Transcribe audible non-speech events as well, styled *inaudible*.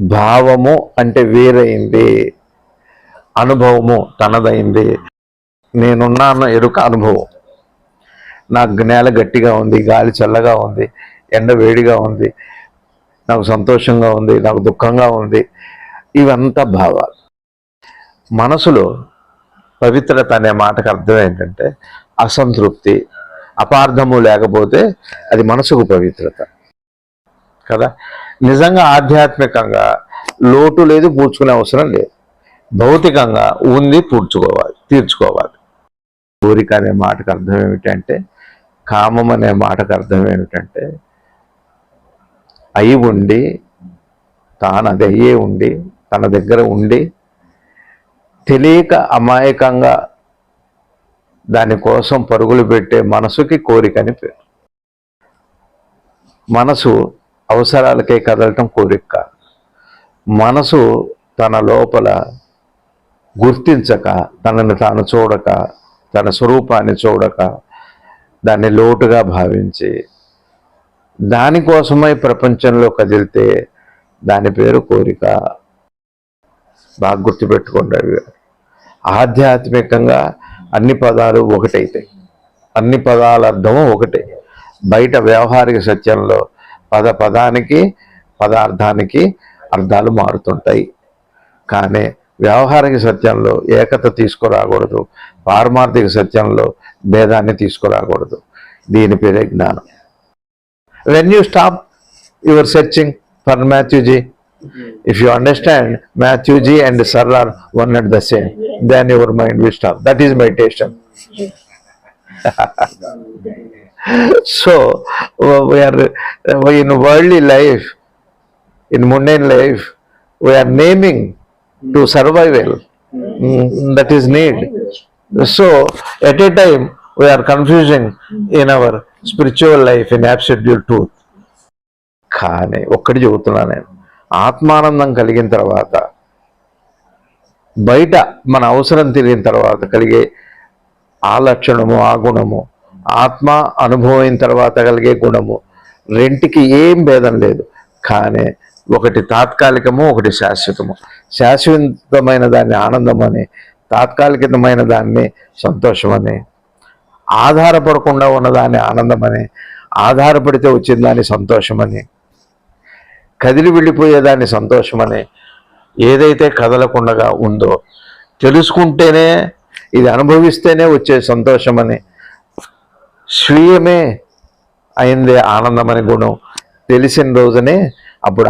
భావము అంటే వేరైంది అనుభవము తనదైంది. నేనున్నాను ఎరుక అనుభవం. నాకు నేల గట్టిగా ఉంది గాలి చల్లగా ఉంది ఎండ వేడిగా ఉంది నాకు సంతోషంగా ఉంది నాకు దుఃఖంగా ఉంది. ఇవంతా భావాలు. మనసులో పవిత్రత అనే మాటకు అర్థం ఏంటంటే అసంతృప్తి అపార్థము లేకపోతే అది మనసుకు పవిత్రత. కదా? నిజంగా ఆధ్యాత్మికంగా లోటు లేదు పూడ్చుకునే అవసరం లేదు. భౌతికంగా ఉంది పూడ్చుకోవాలి తీర్చుకోవాలి. కోరిక అనే మాటకు అర్థం ఏమిటంటే కామం అనే మాటకు అర్థం ఏమిటంటే అయి ఉండి తాను అది అయ్యే ఉండి తన దగ్గర ఉండి తెలియక అమాయకంగా దానికోసం పరుగులు పెట్టే మనసుకి కోరికని పేరు. మనసు అవసరాలకే కదలటం కోరిక. కాదు. మనసు తన లోపల గుర్తించక తనని తాను చూడక తన స్వరూపాన్ని చూడక దాన్ని లోటుగా భావించి దానికోసమై ప్రపంచంలో కదిలితే దాని పేరు కోరిక. బాగా గుర్తుపెట్టుకోండి అవి ఆధ్యాత్మికంగా అన్ని పదాలు ఒకటైతాయి. అన్ని పదాల అర్థము ఒకటే. బయట వ్యవహారిక సత్యంలో పద పదానికి పదార్థానికి అర్థాలు మారుతుంటాయి. కానీ వ్యవహారిక సత్యంలో ఏకత తీసుకురాకూడదు. పారమార్థిక సత్యంలో భేదాన్ని తీసుకురాకూడదు. దీని పేరే జ్ఞానం. When you stop your searching for మాథ్యూజీ if you understand Matthew and sir are one at the same same, your mind mind stop that is meditation meditation. *laughs* so uh, we are uh, in worldly life, in mundane life, we are naming to survival. Mm, that is need. So at a time we are confusing in our spiritual life in absolute truth. కానీ ఒక్కటి చెబుతున్నా నేను ఆత్మానందం కలిగిన తర్వాత బయట మన అవసరం తిరిగిన తర్వాత కలిగే ఆ లక్షణము ఆ గుణము ఆత్మ అనుభవం తర్వాత కలిగే గుణము. రెంటికి ఏం భేదం లేదు. కానీ ఒకటి తాత్కాలికము ఒకటి శాశ్వతము. శాశ్వతమైన దాన్ని ఆనందం తాత్కాలికమైన దాన్ని సంతోషమని ఆధారపడకుండా ఉన్నదాన్ని ఆనందమని ఆధారపడితే వచ్చిన దాన్ని సంతోషమని కదిలి వెళ్ళిపోయేదాన్ని సంతోషమని ఏదైతే కదలకుండా ఉందో తెలుసుకుంటేనే ఇది అనుభవిస్తేనే వచ్చే సంతోషమని స్వీయమే అయిందే ఆనందమని గుణం. తెలిసిన రోజునే అప్పుడు